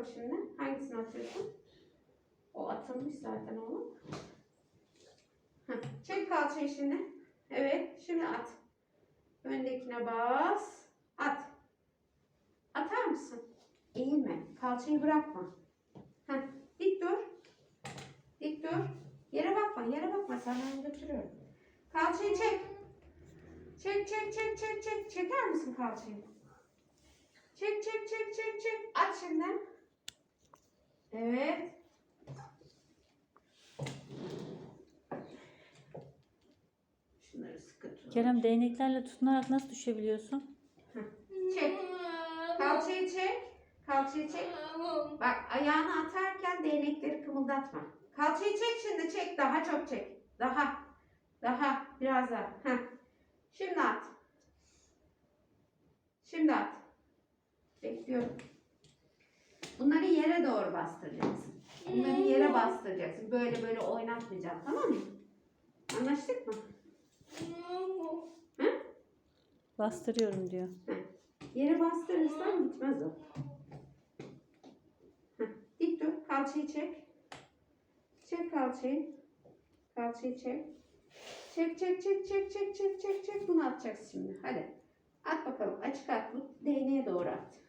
bakalım şimdi. Hangisini atıyorsun? O atılmış zaten oğlum. Heh, Çek kalçayı şimdi. Evet. Şimdi at. Öndekine bas. At. Atar mısın? Eğilme. Kalçayı bırakma. Heh, dik dur. Dik dur. Yere bakma. Yere bakma. Sen götürüyorum. Kalçayı çek. Çek çek çek çek çek. Çeker misin kalçayı? Çek çek çek çek çek. At şimdi. Evet. Şunları sıkı tut. Kerem değneklerle tutunarak nasıl düşebiliyorsun? Çek. Kalçayı çek. Kalçayı çek. Bak ayağını atarken değnekleri kımıldatma. Kalçayı çek şimdi çek. Daha çok çek. Daha. Daha. Biraz daha. Heh. Şimdi at. Şimdi at. Bekliyorum. Bunları yere doğru bastıracaksın. Bunları yere bastıracaksın. Böyle böyle oynatmayacaksın. Tamam mı? Anlaştık mı? Bastırıyorum diyor. Yere bastırırsan gitmez o. Heh, dik dur. Kalçayı çek. Çek kalçayı. Kalçayı çek. Çek çek çek çek çek çek çek çek. Bunu atacaksın şimdi. Hadi. At bakalım. Açık at. Bu değneğe doğru at.